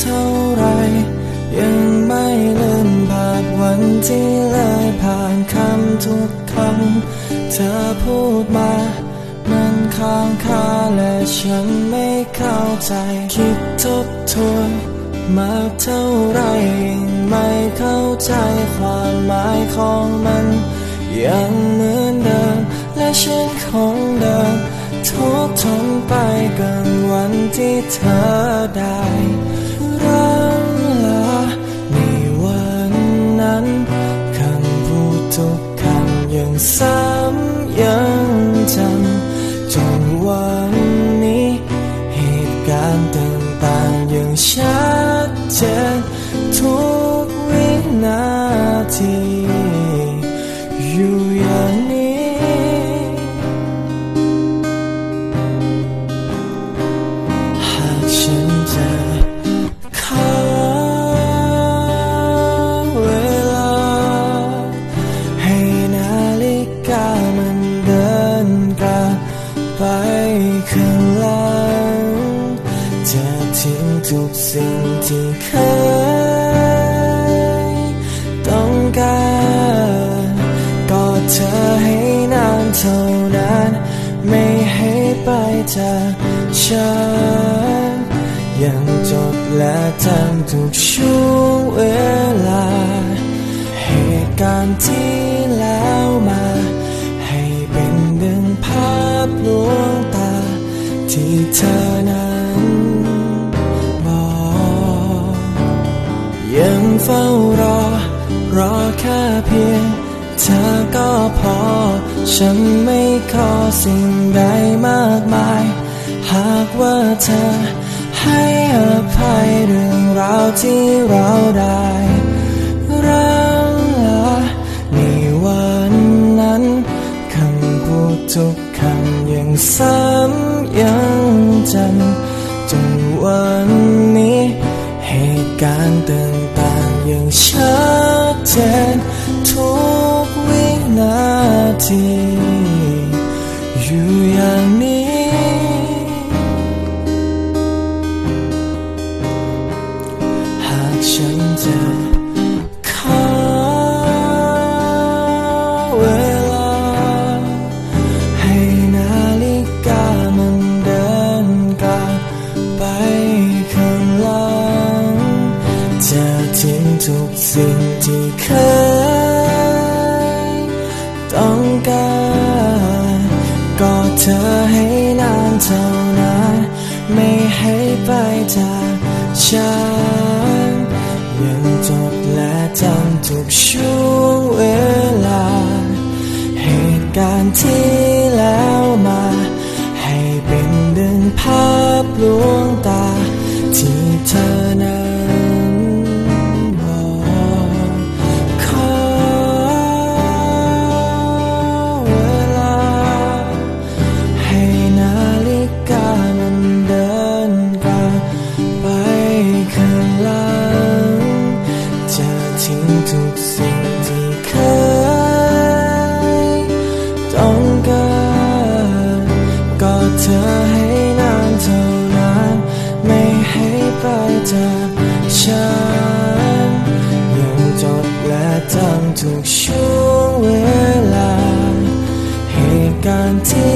เท่าไร ยังไม่ลืมภาพวันที่เลยผ่านคำทุกคำเธอพูดมามันค้างคาและฉันไม่เข้าใจ คิดทบทวนมากเท่าไรยังไม่เข้าใจความหมายของมัน ยังเหมือนเดิม และฉันคงเดิมทุกทนไปกันวันที่เธอได้ ซ้ำยังจำจนวันนี้ เหตุการณ์ต่างๆยังชัดเจน กลับไปข้างหลังจะทิ้งทุกสิ่งที่เคยต้องการกอดเธอให้นานเท่านั้น ไม่ให้ไปจากฉันยังจดและจำทุกช่วงเวลา เหตุการณ์ที่ ที่เธอนั้นบอกยังเฝ้ารอ รอแค่เพียงเธอก็พอ ฉันไม่ขอสิ่งใดมากมาย หากว่าเธอให้อภัยเรื่องราวที่เราได้รักลาในวันนั้นคำพูดทุกคำยังซ้ำ ยังจำจนวันนี้ เหตุการณ์ต่างๆยังชัดเจนทุกวินาที อยู่อย่างนี้ หากฉันจะ ทิ้งทุกสิ่งที่เคยต้องการกอดเธอให้นานเท่านั้น ไม่ให้ไปจากฉัน ยังจดและจำทุกช่วงเวลา เหตุการณ์ที่ ให้จากฉันยังจดและจำทุกช่วงเวลาเหตุการณ์ที่